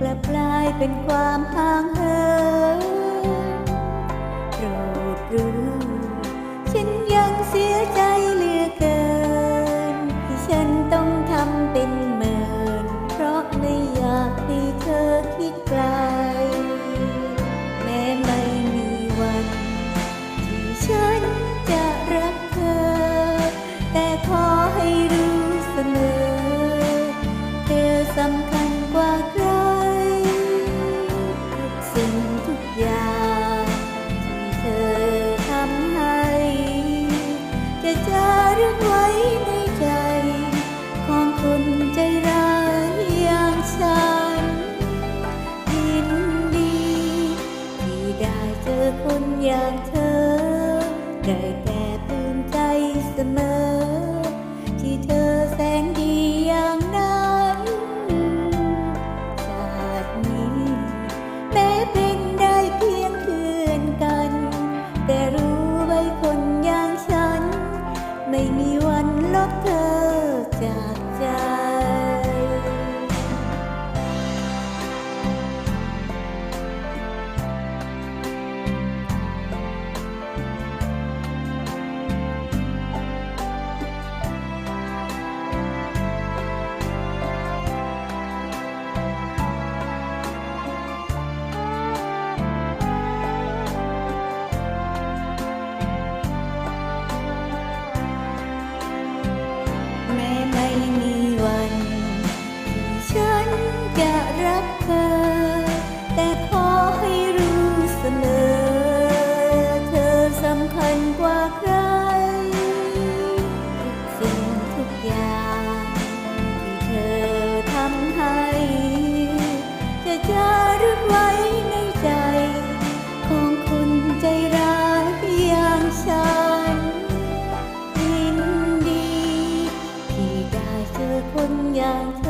ปลปลายเป็นความห่างเหิ จารึไว้ในใจ ของคนใจร้ายอย่างฉันยินดี ที่ได้เจอคนอย่างเธอ ได้แต่ตื่นใจเสมอ 的家。 อย่างที่เธอทำให้ จะจารึกไว้ในใจ ของคนใจร้ายอย่างฉันยินดี ที่ได้เจอคนอย่างเธอ